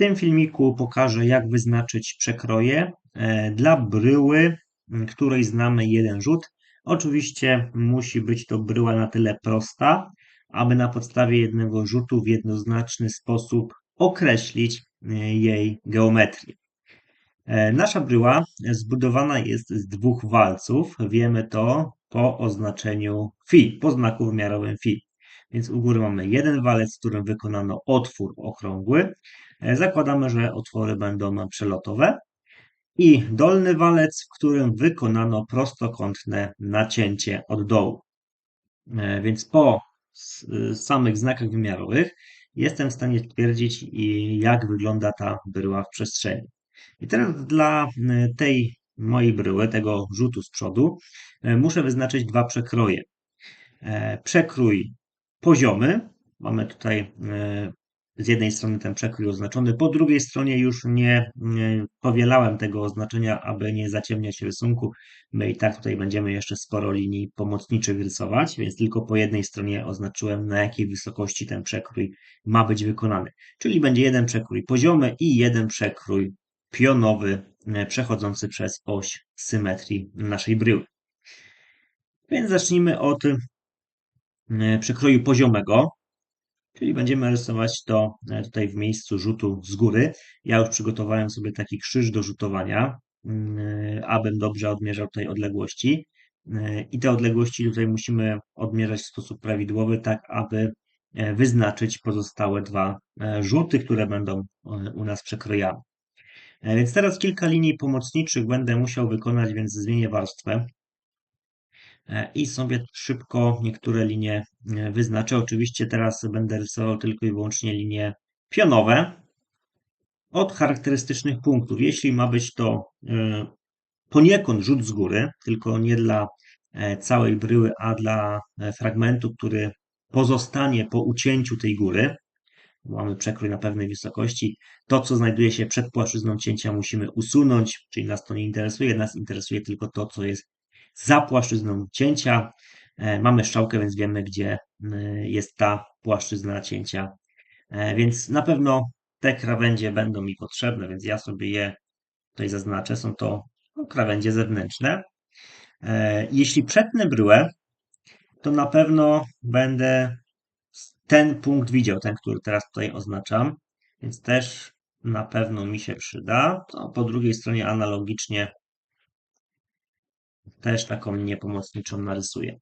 tym filmiku pokażę, jak wyznaczyć przekroje e, dla bryły, której znamy jeden rzut. Oczywiście musi być to bryła na tyle prosta, aby na podstawie jednego rzutu w jednoznaczny sposób określić e, jej geometrię. E, nasza bryła zbudowana jest z dwóch walców. Wiemy to po oznaczeniu fi, po znaku wymiarowym fi. Więc u góry mamy jeden walec, w którym wykonano otwór okrągły. E, zakładamy, że otwory będą przelotowe. I dolny walec, w którym wykonano prostokątne nacięcie od dołu. E, więc po samych znakach wymiarowych jestem w stanie stwierdzić, jak wygląda ta bryła w przestrzeni. I teraz dla tej mojej bryły, tego rzutu z przodu, e, muszę wyznaczyć dwa przekroje. Przekrój poziomy. Mamy tutaj e, z jednej strony ten przekrój oznaczony, po drugiej stronie już nie, powielałem tego oznaczenia, aby nie zaciemniać rysunku. My i tak tutaj będziemy jeszcze sporo linii pomocniczych rysować, więc tylko po jednej stronie oznaczyłem, na jakiej wysokości ten przekrój ma być wykonany. Czyli będzie jeden przekrój poziomy i jeden przekrój pionowy, e, przechodzący przez oś symetrii naszej bryły. Więc zacznijmy od E, przekroju poziomego, czyli będziemy rysować to e, tutaj w miejscu rzutu z góry. Ja już przygotowałem sobie taki krzyż do rzutowania, mm, e, abym dobrze odmierzał tutaj odległości. I te odległości tutaj musimy odmierzać w sposób prawidłowy, tak aby wyznaczyć pozostałe dwa rzuty, które będą u nas przekrojami. Więc teraz kilka linii pomocniczych będę musiał wykonać, więc zmienię warstwę. E, i sobie szybko niektóre linie e, wyznaczę. Oczywiście teraz będę rysował tylko i wyłącznie linie pionowe od charakterystycznych punktów. Jeśli ma być to e, poniekąd rzut z góry, tylko nie dla całej bryły, a dla fragmentu, który pozostanie po ucięciu tej góry, mamy przekrój na pewnej wysokości, to co znajduje się przed płaszczyzną cięcia musimy usunąć, czyli nas to nie interesuje, nas interesuje tylko to, co jest za płaszczyzną cięcia. E, mamy strzałkę, więc wiemy, gdzie jest ta płaszczyzna cięcia. E, więc na pewno te krawędzie będą mi potrzebne, więc ja sobie je tutaj zaznaczę. Są to no, krawędzie zewnętrzne. E, jeśli przetnę bryłę, to na pewno będę ten punkt widział, ten, który teraz tutaj oznaczam, więc też na pewno mi się przyda. To po drugiej stronie analogicznie też taką linię pomocniczą narysuję.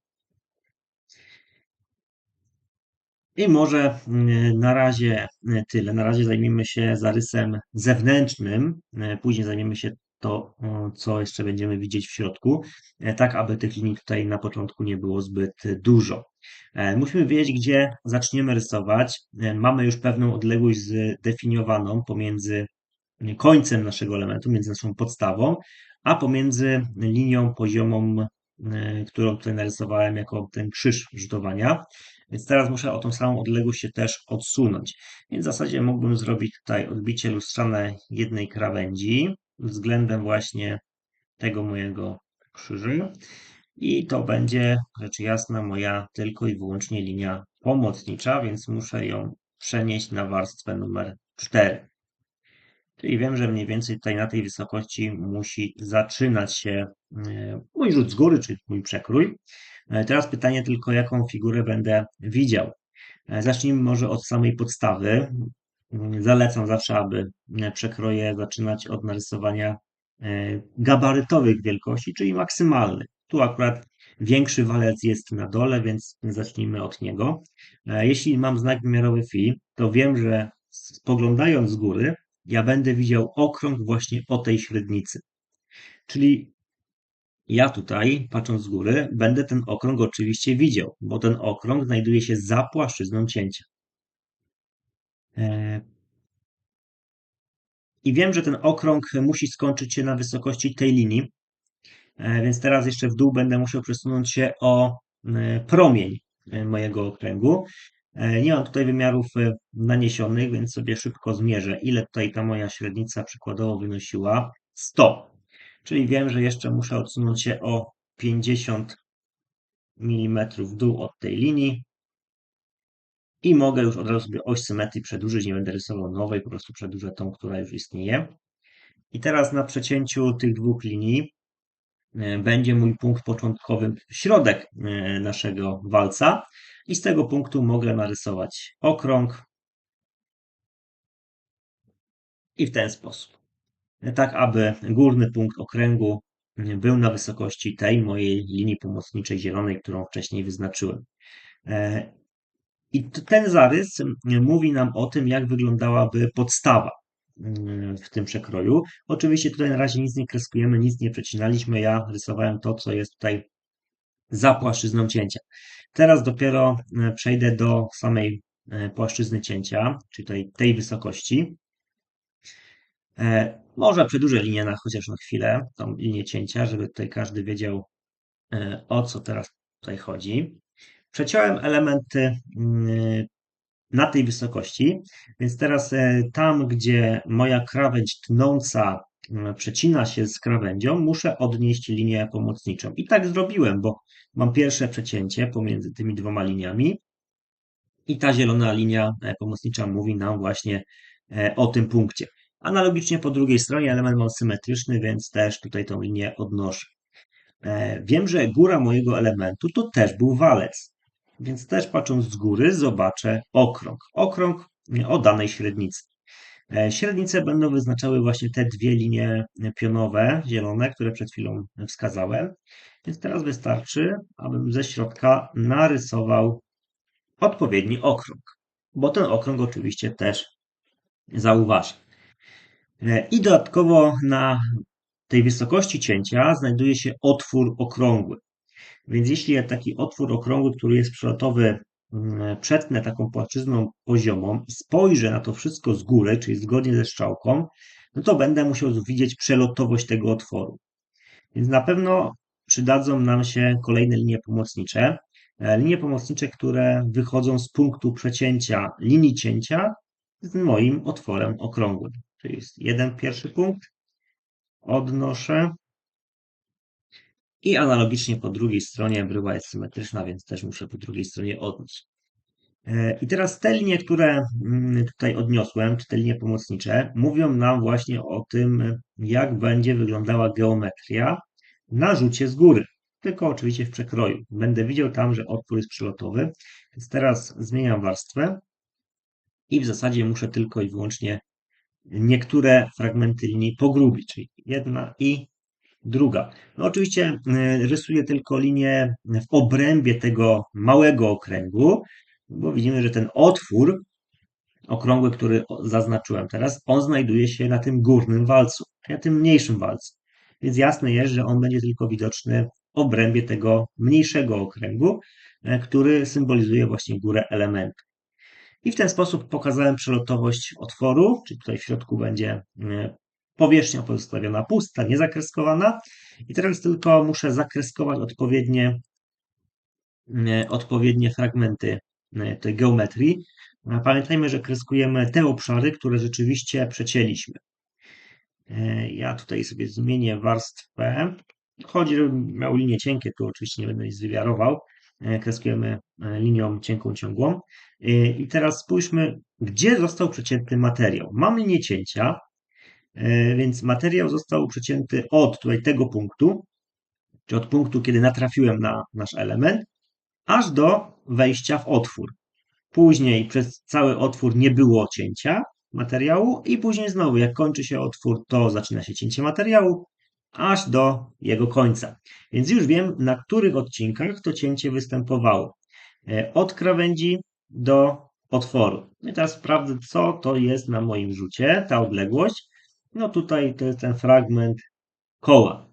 I może mm, na razie mm, tyle. Na razie zajmiemy się zarysem zewnętrznym, mm, później zajmiemy się to, co jeszcze będziemy widzieć w środku, e, tak aby tych linii tutaj na początku nie było zbyt dużo. E, musimy wiedzieć, gdzie zaczniemy rysować. E, mamy już pewną odległość zdefiniowaną pomiędzy końcem naszego elementu, między naszą podstawą, a pomiędzy linią poziomą, e, którą tutaj narysowałem jako ten krzyż rzutowania. Więc teraz muszę o tą samą odległość się też odsunąć. Więc w zasadzie mógłbym zrobić tutaj odbicie lustrzane jednej krawędzi względem właśnie tego mojego krzyża. I to będzie, rzecz jasna, moja tylko i wyłącznie linia pomocnicza, więc muszę ją przenieść na warstwę numer 4. Czyli wiem, że mniej więcej tutaj na tej wysokości musi zaczynać się e, mój rzut z góry, czyli mój przekrój. E, teraz pytanie tylko, jaką figurę będę widział. E, zacznijmy może od samej podstawy. Zalecam zawsze, aby przekroje zaczynać od narysowania gabarytowych wielkości, czyli maksymalnych. Tu akurat większy walec jest na dole, więc zacznijmy od niego. Jeśli mam znak wymiarowy phi, to wiem, że spoglądając z góry, ja będę widział okrąg właśnie o tej średnicy. Czyli ja tutaj, patrząc z góry, będę ten okrąg oczywiście widział, bo ten okrąg znajduje się za płaszczyzną cięcia. E, I wiem, że ten okrąg musi skończyć się na wysokości tej linii, e, więc teraz jeszcze w dół będę musiał przesunąć się o e, promień mojego okręgu. E, nie mam tutaj wymiarów e, naniesionych, więc sobie szybko zmierzę, ile tutaj ta moja średnica przykładowo wynosiła. 100. Czyli wiem, że jeszcze muszę odsunąć się o 50 mm w dół od tej linii. i mogę już od razu sobie oś symetrii przedłużyć, nie będę rysował nowej, po prostu przedłużę tą, która już istnieje. I teraz na przecięciu tych dwóch linii będzie mój punkt początkowy, środek e, naszego walca i z tego punktu mogę narysować okrąg i w ten sposób. Tak, aby górny punkt okręgu był na wysokości tej mojej linii pomocniczej zielonej, którą wcześniej wyznaczyłem. E, I ten zarys mówi nam o tym, jak wyglądałaby podstawa w tym przekroju. Oczywiście tutaj na razie nic nie kreskujemy, nic nie przecinaliśmy. Ja rysowałem to, co jest tutaj za płaszczyzną cięcia. Teraz dopiero e, przejdę do samej e, płaszczyzny cięcia, czyli tej, tej wysokości. E, może przedłużę linię na chociaż na chwilę, tą linię cięcia, żeby tutaj każdy wiedział, o co teraz tutaj chodzi. Przeciąłem elementy mm, na tej wysokości, więc teraz tam, gdzie moja krawędź tnąca przecina się z krawędzią, muszę odnieść linię pomocniczą. I tak zrobiłem, bo mam pierwsze przecięcie pomiędzy tymi dwoma liniami i ta zielona linia e, pomocnicza mówi nam właśnie e, o tym punkcie. Analogicznie po drugiej stronie element mam symetryczny, więc też tutaj tą linię odnoszę. E, wiem, że góra mojego elementu to też był walec, więc też patrząc z góry zobaczę okrąg. Okrąg o danej średnicy. Średnice będą wyznaczały właśnie te dwie linie pionowe, zielone, które przed chwilą wskazałem. Więc teraz wystarczy, abym ze środka narysował odpowiedni okrąg, bo ten okrąg oczywiście też zauważę. I dodatkowo na tej wysokości cięcia znajduje się otwór okrągły. Więc jeśli ja taki otwór okrągły, który jest przelotowy, mm, przetnę taką płaszczyzną poziomą spojrzę na to wszystko z góry, czyli zgodnie ze strzałką, no to będę musiał widzieć przelotowość tego otworu. Więc na pewno przydadzą nam się kolejne linie pomocnicze. E, linie pomocnicze, które wychodzą z punktu przecięcia linii cięcia z moim otworem okrągłym. Czyli jest jeden pierwszy punkt, odnoszę i analogicznie po drugiej stronie bryła jest symetryczna, więc też muszę po drugiej stronie odnieść. E, I teraz te linie, które mm, tutaj odniosłem, czy te linie pomocnicze, mówią nam właśnie o tym, jak będzie wyglądała geometria na rzucie z góry, tylko oczywiście w przekroju. Będę widział tam, że otwór jest przylotowy, więc teraz zmieniam warstwę i w zasadzie muszę tylko i wyłącznie niektóre fragmenty linii pogrubić, czyli jedna i druga. No oczywiście y, rysuję tylko linię w obrębie tego małego okręgu, bo widzimy, że ten otwór okrągły, który zaznaczyłem teraz, on znajduje się na tym górnym walcu, na tym mniejszym walcu. Więc jasne jest, że on będzie tylko widoczny w obrębie tego mniejszego okręgu, e, który symbolizuje właśnie górę elementu. I w ten sposób pokazałem przelotowość otworu, czyli tutaj w środku będzie e, powierzchnia pozostawiona pusta, niezakreskowana. I teraz tylko muszę zakreskować odpowiednie, e, odpowiednie fragmenty tej geometrii. Pamiętajmy, że kreskujemy te obszary, które rzeczywiście przecięliśmy. E, ja tutaj sobie zmienię warstwę. Chodzi, żebym miał linię cienkie, tu oczywiście nie będę nic wywiarował. E, kreskujemy e, linią cienką, ciągłą. I teraz spójrzmy, gdzie został przecięty materiał. Mam linię cięcia, więc materiał został przecięty od tutaj tego punktu, czy od punktu, kiedy natrafiłem na nasz element, aż do wejścia w otwór. Później przez cały otwór nie było cięcia, materiału i później znowu, jak kończy się otwór, to zaczyna się cięcie materiału, aż do jego końca. Więc już wiem, na których odcinkach to cięcie występowało. E, od krawędzi do otworu. I teraz sprawdzę, co to jest na moim rzucie, ta odległość. No tutaj to jest ten fragment koła.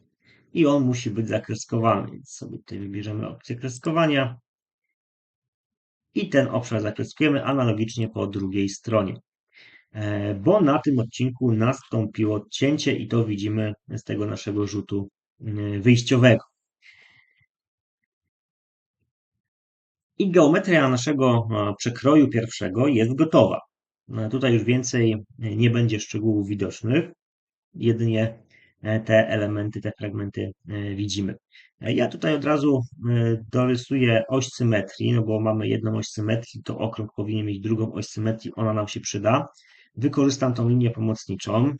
I on musi być zakreskowany, więc sobie tutaj wybierzemy opcję kreskowania. I ten obszar zakreskujemy analogicznie po drugiej stronie. E, bo na tym odcinku nastąpiło cięcie i to widzimy z tego naszego rzutu e, wyjściowego. I geometria naszego e, przekroju pierwszego jest gotowa. Tutaj już więcej nie będzie szczegółów widocznych, jedynie e, te elementy, te fragmenty e, widzimy. E, Ja tutaj od razu e, dorysuję oś symetrii, no bo mamy jedną oś symetrii, to okrąg powinien mieć drugą oś symetrii, ona nam się przyda. Wykorzystam tą linię pomocniczą.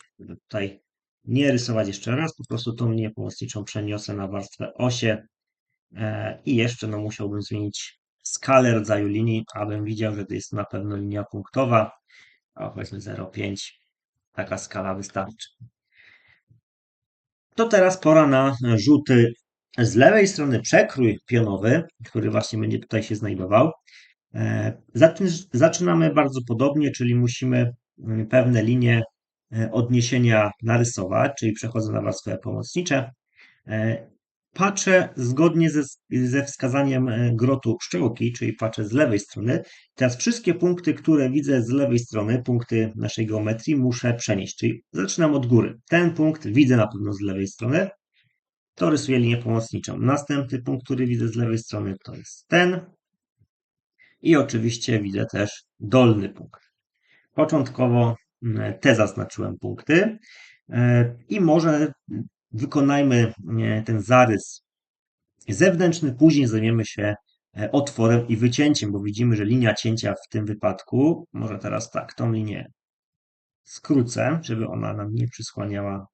Tutaj nie rysować jeszcze raz, po prostu tą linię pomocniczą przeniosę na warstwę osie e, i jeszcze no, musiałbym zmienić skalę rodzaju linii, abym widział, że to jest na pewno linia punktowa, a powiedzmy 0,5. Taka skala wystarczy. To teraz pora na rzuty z lewej strony przekrój pionowy, który właśnie będzie tutaj się znajdował. E, zaczynamy bardzo podobnie, czyli musimy mm, pewne linie e, odniesienia narysować, czyli przechodzę na warstwę pomocnicze. E, patrzę zgodnie ze, ze wskazaniem grotu szczełki, czyli patrzę z lewej strony. Teraz wszystkie punkty, które widzę z lewej strony, punkty naszej geometrii, muszę przenieść, czyli zaczynam od góry. Ten punkt widzę na pewno z lewej strony, to rysuję linię pomocniczą. Następny punkt, który widzę z lewej strony, to jest ten. I oczywiście widzę też dolny punkt. Początkowo mm, te zaznaczyłem punkty e, i może wykonajmy e, ten zarys zewnętrzny, później zajmiemy się e, otworem i wycięciem, bo widzimy, że linia cięcia w tym wypadku, może teraz tak, tą linię skrócę, żeby ona nam nie przysłaniała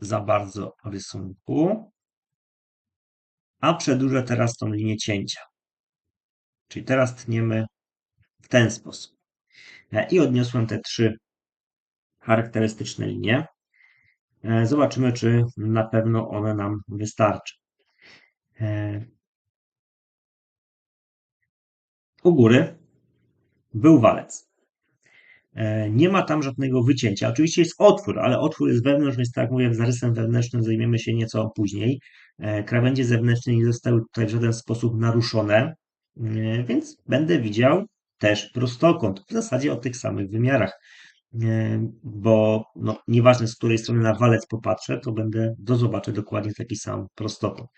za bardzo rysunku, a przedłużę teraz tą linię cięcia. Czyli teraz tniemy w ten sposób. E, I odniosłem te trzy charakterystyczne linie. E, zobaczymy, czy na pewno one nam wystarczy. E, u góry był walec. Nie ma tam żadnego wycięcia. Oczywiście jest otwór, ale otwór jest wewnątrz, więc tak jak mówię, zarysem wewnętrznym zajmiemy się nieco później. Krawędzie zewnętrzne nie zostały tutaj w żaden sposób naruszone, więc będę widział też prostokąt, w zasadzie o tych samych wymiarach, bo no, nieważne z której strony na walec popatrzę, to będę, do zobaczę dokładnie taki sam prostokąt.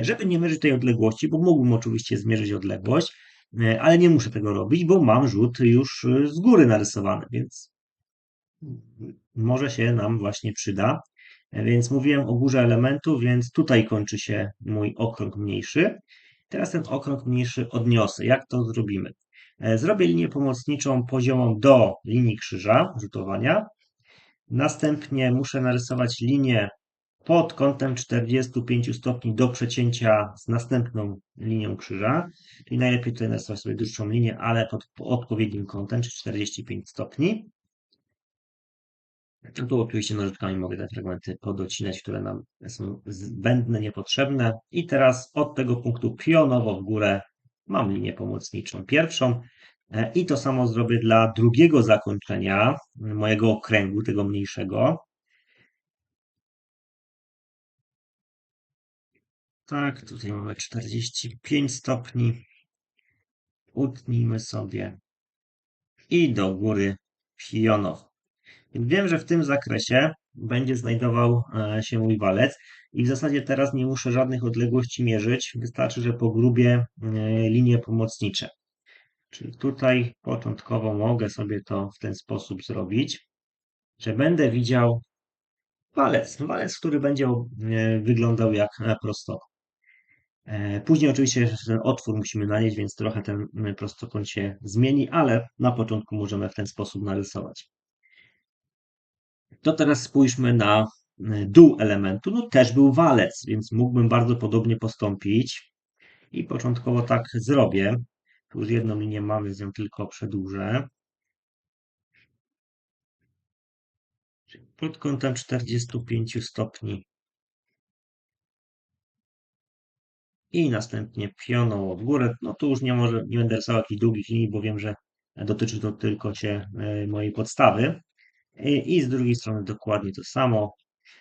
Żeby nie mierzyć tej odległości, bo mógłbym oczywiście zmierzyć odległość, ale nie muszę tego robić, bo mam rzut już z góry narysowany, więc może się nam właśnie przyda. Więc mówiłem o górze elementu, więc tutaj kończy się mój okrąg mniejszy. Teraz ten okrąg mniejszy odniosę. Jak to zrobimy? E, zrobię linię pomocniczą poziomą do linii krzyża rzutowania. Następnie muszę narysować linię pod kątem 45 stopni do przecięcia z następną linią krzyża. Czyli najlepiej tutaj narysować sobie dłuższą linię, ale pod odpowiednim kątem, czyli 45 stopni. No tu oczywiście nożyczkami mogę te fragmenty podocinać, które nam są zbędne, niepotrzebne. I teraz od tego punktu pionowo w górę mam linię pomocniczą pierwszą. E, I to samo zrobię dla drugiego zakończenia mojego okręgu, tego mniejszego. Tak, tutaj mamy 45 stopni. Utnijmy sobie i do góry pionowo. Wiem, że w tym zakresie będzie znajdował e, się mój walec i w zasadzie teraz nie muszę żadnych odległości mierzyć. Wystarczy, że pogrubię e, linie pomocnicze. Czyli tutaj początkowo mogę sobie to w ten sposób zrobić, że będę widział walec, walec, który będzie e, wyglądał jak prostokąt. Później oczywiście ten otwór musimy nanieść, więc trochę ten prostokąt się zmieni, ale na początku możemy w ten sposób narysować. To teraz spójrzmy na e, dół elementu. No też był walec, więc mógłbym bardzo podobnie postąpić. I początkowo tak zrobię. Tu już jedną linię mamy, więc ją tylko przedłużę. Pod kątem 45 stopni. I następnie pioną od góry. No tu już nie, może, nie będę rysował takich długich linii, bo wiem, że dotyczy to tylko się e, mojej podstawy. I z drugiej strony dokładnie to samo.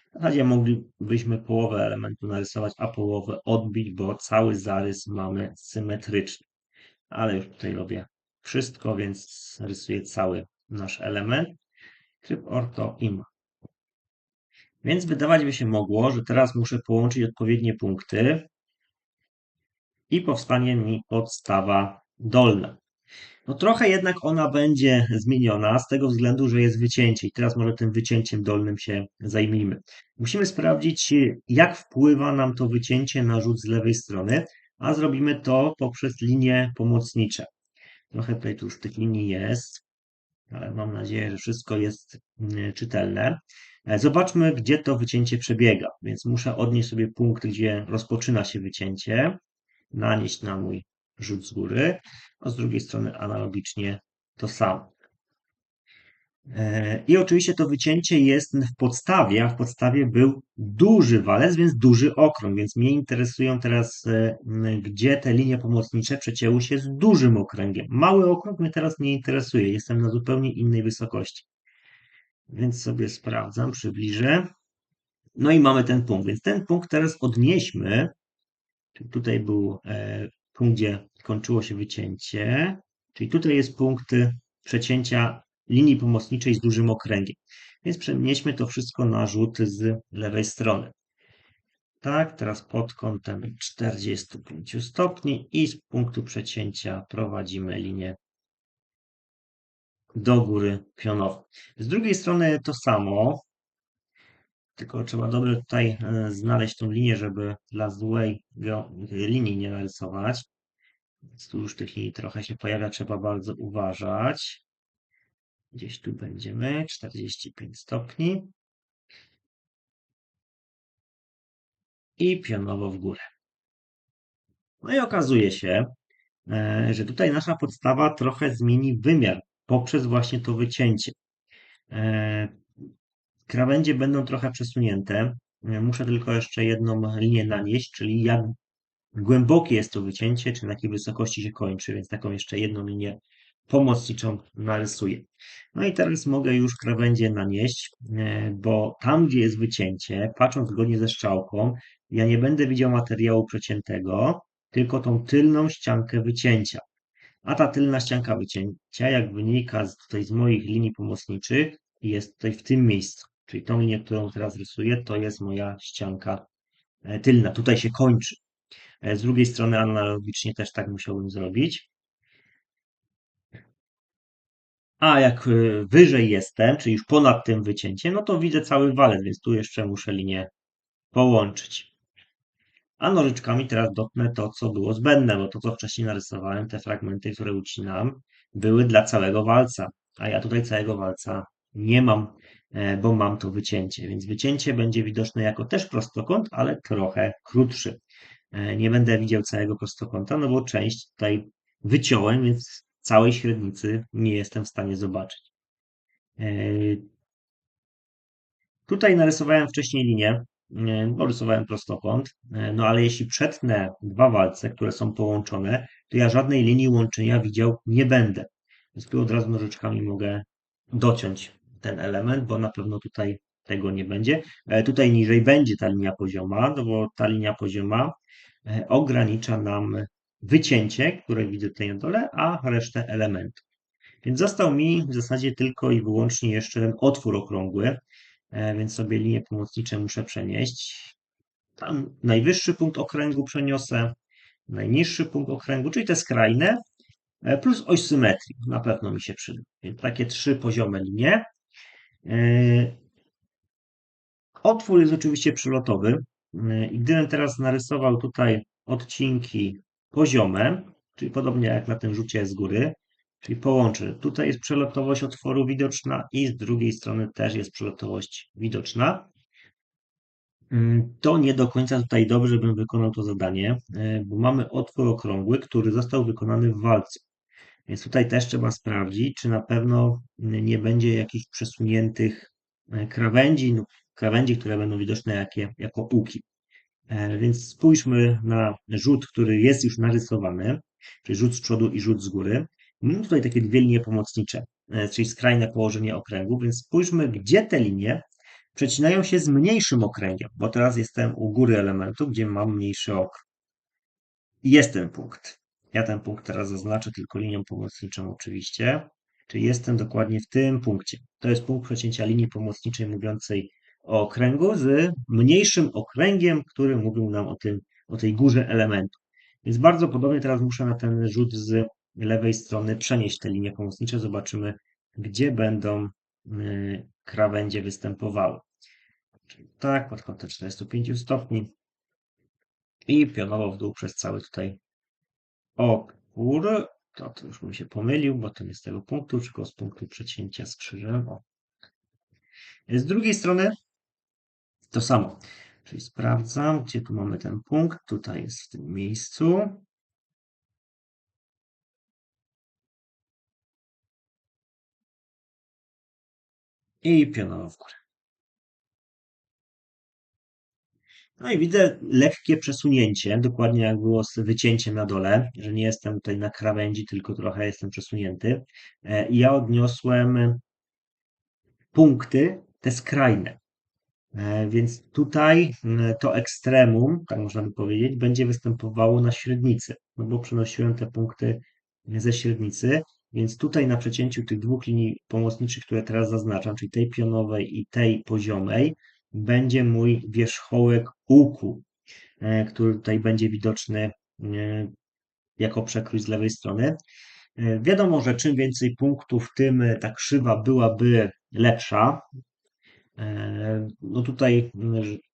W zasadzie moglibyśmy połowę elementu narysować, a połowę odbić, bo cały zarys mamy symetryczny. Ale już tutaj robię wszystko, więc rysuję cały nasz element. Tryb orto im. Więc wydawać by się mogło, że teraz muszę połączyć odpowiednie punkty i powstanie mi podstawa dolna. No trochę jednak ona będzie zmieniona z tego względu, że jest wycięcie i teraz może tym wycięciem dolnym się zajmijmy. Musimy sprawdzić, jak wpływa nam to wycięcie na rzut z lewej strony, a zrobimy to poprzez linie pomocnicze. Trochę tutaj tu już tych linii jest, ale mam nadzieję, że wszystko jest mm, czytelne. E, zobaczmy, gdzie to wycięcie przebiega. Więc muszę odnieść sobie punkt, gdzie rozpoczyna się wycięcie, nanieść na mój rzut z góry, a z drugiej strony analogicznie to samo. E, I oczywiście to wycięcie jest w podstawie, a w podstawie był duży walec, więc duży okrąg, więc mnie interesują teraz, e, gdzie te linie pomocnicze przecięły się z dużym okręgiem. Mały okrąg mnie teraz nie interesuje, jestem na zupełnie innej wysokości. Więc sobie sprawdzam, przybliżę. No i mamy ten punkt, więc ten punkt teraz odnieśmy. Tutaj był punkt, gdzie kończyło się wycięcie, czyli tutaj jest punkt przecięcia linii pomocniczej z dużym okręgiem. Więc przenieśmy to wszystko na rzut z lewej strony. Tak, teraz pod kątem 45 stopni i z punktu przecięcia prowadzimy linię do góry pionowo. Z drugiej strony to samo, tylko trzeba dobrze tutaj e, znaleźć tą linię, żeby dla złej linii nie narysować. Tu już tych linii trochę się pojawia, trzeba bardzo uważać. Gdzieś tu będziemy, 45 stopni. I pionowo w górę. No i okazuje się, e, że tutaj nasza podstawa trochę zmieni wymiar poprzez właśnie to wycięcie. Krawędzie będą trochę przesunięte. E, muszę tylko jeszcze jedną linię nanieść, czyli jak głębokie jest to wycięcie, czy na jakiej wysokości się kończy, więc taką jeszcze jedną linię pomocniczą narysuję. No i teraz mogę już krawędzie nanieść, e, bo tam, gdzie jest wycięcie, patrząc zgodnie ze strzałką, ja nie będę widział materiału przeciętego, tylko tą tylną ściankę wycięcia. A ta tylna ścianka wycięcia, jak wynika z, tutaj z moich linii pomocniczych, jest tutaj w tym miejscu. Czyli tą linię, którą teraz rysuję, to jest moja ścianka e, tylna. Tutaj się kończy. E, z drugiej strony analogicznie też tak musiałbym zrobić. A jak y, wyżej jestem, czyli już ponad tym wycięciem, no to widzę cały walec, więc tu jeszcze muszę linię połączyć. A nożyczkami teraz dotnę to, co było zbędne, bo to, co wcześniej narysowałem, te fragmenty, które ucinam, były dla całego walca. A ja tutaj całego walca nie mam, e, bo mam to wycięcie. Więc wycięcie będzie widoczne jako też prostokąt, ale trochę krótszy. E, nie będę widział całego prostokąta, no bo część tutaj wyciąłem, więc całej średnicy nie jestem w stanie zobaczyć. E, tutaj narysowałem wcześniej linię, bo rysowałem prostokąt, no ale jeśli przetnę dwa walce, które są połączone, to ja żadnej linii łączenia widział nie będę. Więc tu od razu nożyczkami mogę dociąć ten element, bo na pewno tutaj tego nie będzie. E, tutaj niżej będzie ta linia pozioma, no bo ta linia pozioma ogranicza nam wycięcie, które widzę tutaj na dole, a resztę elementów. Więc został mi w zasadzie tylko i wyłącznie jeszcze ten otwór okrągły, e, więc sobie linie pomocnicze muszę przenieść. Tam najwyższy punkt okręgu przeniosę, najniższy punkt okręgu, czyli te skrajne, e, plus oś symetrii. Na pewno mi się przyda. Więc takie trzy poziome linie. E, otwór jest oczywiście przylotowy. I gdybym teraz narysował tutaj odcinki poziome, czyli podobnie jak na tym rzucie z góry, czyli połączę. Tutaj jest przelotowość otworu widoczna i z drugiej strony też jest przelotowość widoczna. Mm, to nie do końca tutaj dobrze bym wykonał to zadanie, e, bo mamy otwór okrągły, który został wykonany w walcu. Więc tutaj też trzeba sprawdzić, czy na pewno nie będzie jakichś przesuniętych e, krawędzi, no, krawędzi, które będą widoczne jakie, jako łuki. E, więc spójrzmy na rzut, który jest już narysowany, czyli rzut z przodu i rzut z góry. Mamy tutaj takie dwie linie pomocnicze, e, czyli skrajne położenie okręgu, więc spójrzmy, gdzie te linie przecinają się z mniejszym okręgiem, bo teraz jestem u góry elementu, gdzie mam mniejszy. I jest ten punkt. Ja ten punkt teraz zaznaczę tylko linią pomocniczą oczywiście, czyli jestem dokładnie w tym punkcie. To jest punkt przecięcia linii pomocniczej mówiącej okręgu z mniejszym okręgiem, który mówił nam o, tym, o tej górze elementu. Więc bardzo podobnie teraz muszę na ten rzut z lewej strony przenieść te linie pomocnicze. Zobaczymy, gdzie będą y, krawędzie występowały. Czyli tak, pod kątem 45 stopni i pionowo w dół przez cały tutaj opór. To, to już bym się pomylił, bo to nie z tego punktu, tylko z punktu przecięcia z. O. Z drugiej strony to samo. Czyli sprawdzam, gdzie tu mamy ten punkt. Tutaj jest w tym miejscu. I pionowo w górę. No i widzę lekkie przesunięcie, dokładnie jak było z wycięciem na dole, że nie jestem tutaj na krawędzi, tylko trochę jestem przesunięty. E, I ja odniosłem punkty, te skrajne. E, więc tutaj to ekstremum, tak można by powiedzieć, będzie występowało na średnicy, no bo przenosiłem te punkty ze średnicy, więc tutaj na przecięciu tych dwóch linii pomocniczych, które teraz zaznaczam, czyli tej pionowej i tej poziomej, będzie mój wierzchołek łuku, e, który tutaj będzie widoczny e, jako przekrój z lewej strony. Wiadomo, że czym więcej punktów, tym ta krzywa byłaby lepsza, E, no tutaj,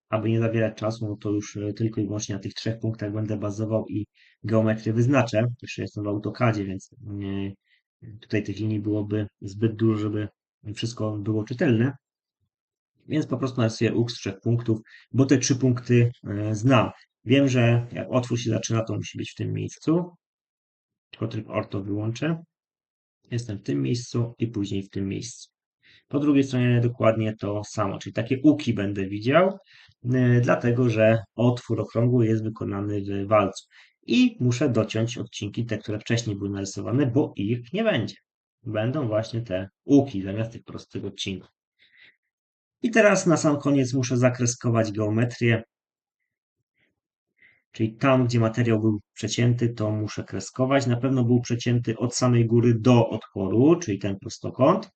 aby nie zawierać czasu, no to już e, tylko i wyłącznie na tych trzech punktach będę bazował i geometrię wyznaczę. Jeszcze jestem w AutoCADzie, więc tutaj tych linii byłoby zbyt dużo, żeby wszystko było czytelne. Więc po prostu narysuję UX trzech punktów, bo te trzy punkty e, znam. Wiem, że jak otwór się zaczyna, to musi być w tym miejscu. Tylko tryb orto wyłączę. Jestem w tym miejscu i później w tym miejscu. Po drugiej stronie dokładnie to samo, czyli takie uki będę widział, y, dlatego że otwór okrągły jest wykonany w walcu. I muszę dociąć odcinki, te, które wcześniej były narysowane, bo ich nie będzie. Będą właśnie te uki zamiast tych prostych odcinków. I teraz na sam koniec muszę zakreskować geometrię. Czyli tam, gdzie materiał był przecięty, to muszę kreskować. Na pewno był przecięty od samej góry do otworu, czyli ten prostokąt.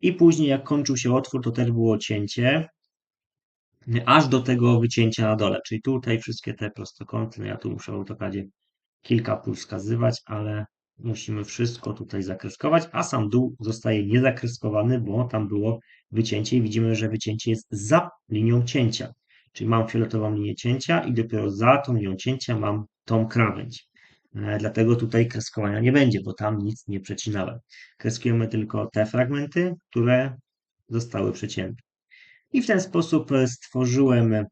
I później, jak kończył się otwór, to też było cięcie, aż do tego wycięcia na dole. Czyli tutaj wszystkie te prostokąty, no ja tu muszę w AutoCADzie kilka pól wskazywać, ale musimy wszystko tutaj zakreskować, a sam dół zostaje niezakreskowany, bo tam było wycięcie i widzimy, że wycięcie jest za linią cięcia. Czyli mam fioletową linię cięcia i dopiero za tą linią cięcia mam tą krawędź. E, dlatego tutaj kreskowania nie będzie, bo tam nic nie przecinałem. Kreskujemy tylko te fragmenty, które zostały przecięte. I w ten sposób stworzyłem e,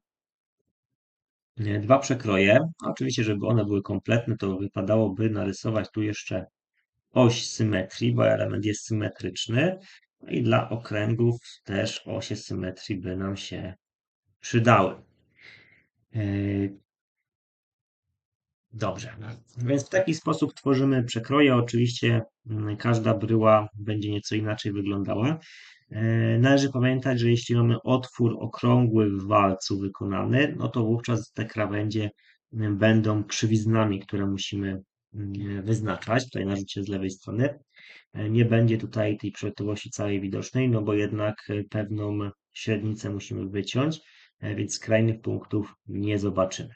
dwa przekroje. Oczywiście, żeby one były kompletne, to wypadałoby narysować tu jeszcze oś symetrii, bo element jest symetryczny. No i dla okręgów też osie symetrii by nam się przydały. E, Dobrze, więc w taki sposób tworzymy przekroje. Oczywiście mm, każda bryła będzie nieco inaczej wyglądała. E, należy pamiętać, że jeśli mamy otwór okrągły w walcu wykonany, no to wówczas te krawędzie mm, będą krzywiznami, które musimy mm, wyznaczać. Tutaj na z lewej strony. E, nie będzie tutaj tej przełytowości całej widocznej, no bo jednak e, pewną średnicę musimy wyciąć, więc skrajnych punktów nie zobaczymy.